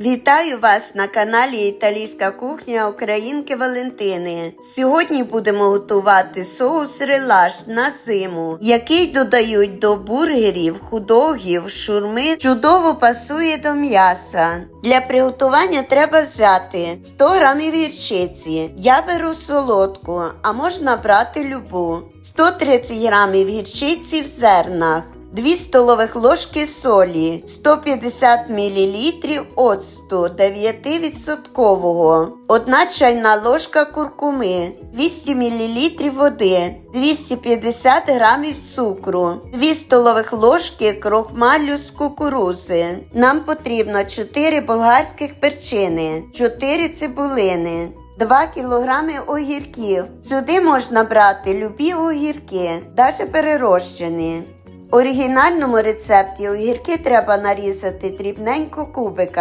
Вітаю вас на каналі Італійська кухня Українки Валентини. Сьогодні будемо готувати соус релаш на зиму, який додають до бургерів, худогів, шурми, чудово пасує до м'яса. Для приготування треба взяти 100 грамів гірчиці. Я беру солодку, а можна брати любу. 130 грамів гірчиці в зернах. 2 столових ложки солі, 150 мл оцту 9%, 1 чайна ложка куркуми, 200 мл води, 250 грамів цукру, 2 столових ложки крохмалю з кукурузи. Нам потрібно 4 болгарських перчини, 4 цибулини. 2 кілограми огірків. Сюди можна брати любі огірки, навіть перерощені. Оригінальному рецепті огірки треба нарізати дрібненько кубиками.